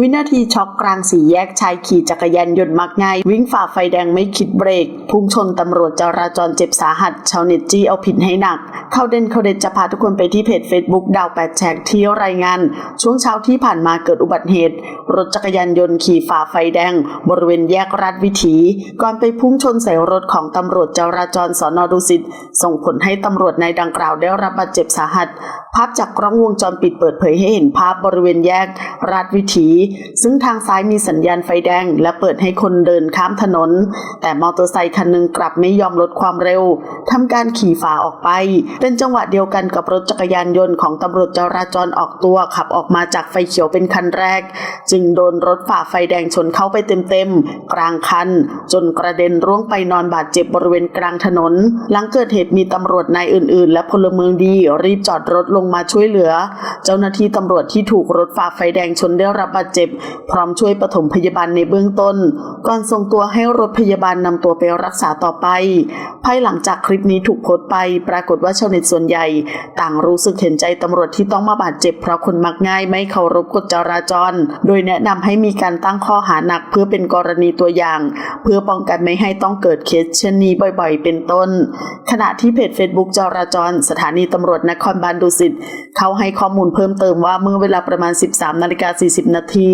วินาทีช็อกกลางสี่แยกชายขี่จักรยานยนต์มักง่าย วิ่งฝ่าไฟแดงไม่คิดเบรก พุ่งชนตำรวจจราจรเจ็บสาหัส ชาวเน็ตจี้เอาผิดให้หนัก ข้าเด่นเข้าเด่นจะพาทุกคนไปที่เพจ Facebook ดาวแปดแฉกที่รายงาน ช่วงเช้าที่ผ่านมาเกิดอุบัติเหตุ รถจักรยานยนต์ขี่ฝ่าไฟแดง บริเวณแยกราชวิถี ก่อนไปพุ่งชนใส่รถของตำรวจจราจรสอนอดุสิตส่งผลให้ตำรวจในดังกล่าวได้รับบาดเจ็บสาหัส ภาพจากกล้องวงจรปิดเปิดเผยให้เห็นภาพบริเวณแยกราชวิถี ซึ่งทางซ้ายมีสัญญาณไฟแดง และเปิดให้คนเดินข้ามถนน แต่มอเตอร์ไซคันหนึ่งกลับไม่ยอมลดความเร็วทำการขี่ฝ่าออกไปเป็นจังหวะเดียวกันกับรถจักรยานยนต์ของตำรวจจราจรออกตัวขับออกมาจากไฟเขียวเป็นคันแรก จึงโดนรถฝ่าไฟแดงชนเข้าไปเต็มๆ กลางคัน จนกระเด็นร่วงไปนอนบาดเจ็บบริเวณกลางถนน หลังเกิดเหตุมีตำรวจนายอื่นๆ และพลเมืองดีรีบจอดรถลงมาช่วยเหลือ เจ้าหน้าที่ตำรวจที่ถูกรถฝ่าไฟแดงชนได้รับบาดเจ็บ พร้อมช่วยปฐมพยาบาลในเบื้องต้น ก่อนส่งตัวให้รถพยาบาลนำตัวไปรักษาต่อไป ภายหลังจากคลิปนี้ถูกโพสต์ไป ปรากฏว่าชาวเน็ตส่วนใหญ่ ต่างรู้สึกเห็นใจตำรวจที่ต้องมาบาดเจ็บเพราะคนมักง่ายไม่เคารพกฎจราจร โดยแนะนำให้มีการตั้งข้อหาหนักเพื่อเป็นกรณีตัวอย่าง เพื่อป้องกันไม่ให้ต้องเกิดเคสเช่นนี้บ่อยๆ เป็นต้น ขณะที่เพจ Facebook จราจร สถานีตำรวจนครบาลดุสิตเขาให้ข้อมูลเพิ่มเติมว่าเมื่อเวลาประมาณ 13นาฬิกา40 นาที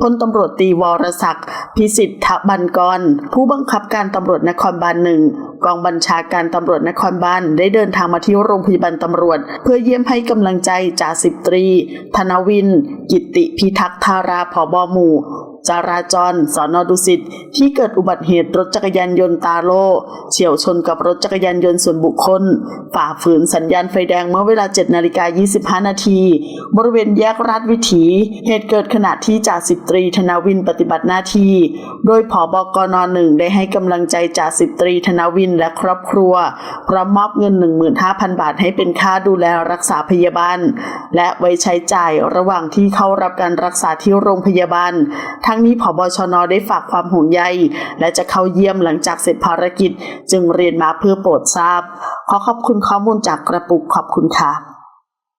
พลตำรวจตีวรศักดิ์พิสิทธบันกร ผู้บังคับการตำรวจนครบาลหนึ่ง กองบัญชาการตำรวจนครบาลได้เดินทางมาที่โรงพยาบาลตำรวจ เพื่อเยี่ยมให้กำลังใจจ่าสิบตรี ธนวิน กิติพิทักษ์ธาราผอบหมู่ จราจรสอนอดุสิตที่เกิดอุบัติเหตุรถจักรยานยนต์ตาโลเฉียวชนกับรถจักรยานยนต์ส่วนบุคคล ฝ่าฝืนสัญญาณไฟแดงเมื่อเวลา 7 นาฬิกา 25 นาที บริเวณแยกราชวิถี เหตุเกิดขณะที่จ่าสิบตรีธนาวินปฏิบัติหน้าที่ โดยผอบกนหนึ่งได้ให้กำลังใจจ่าสิบตรีธนาวินและครอบครัว พร้อมมอบเงิน 15,000 บาทให้เป็นค่าดูแลรักษาพยาบาล และไว้ใช้จ่ายระหว่างที่เข้ารับการรักษาที่โรงพยาบาลทั้งนี้ผบชนได้ฝากความห่วงใย และจะเข้าเยี่ยมหลังจากเสร็จภารกิจ จึงเรียนมาเพื่อโปรดทราบ ขอขอบคุณข้อมูลจากกระปุกขอบคุณค่ะ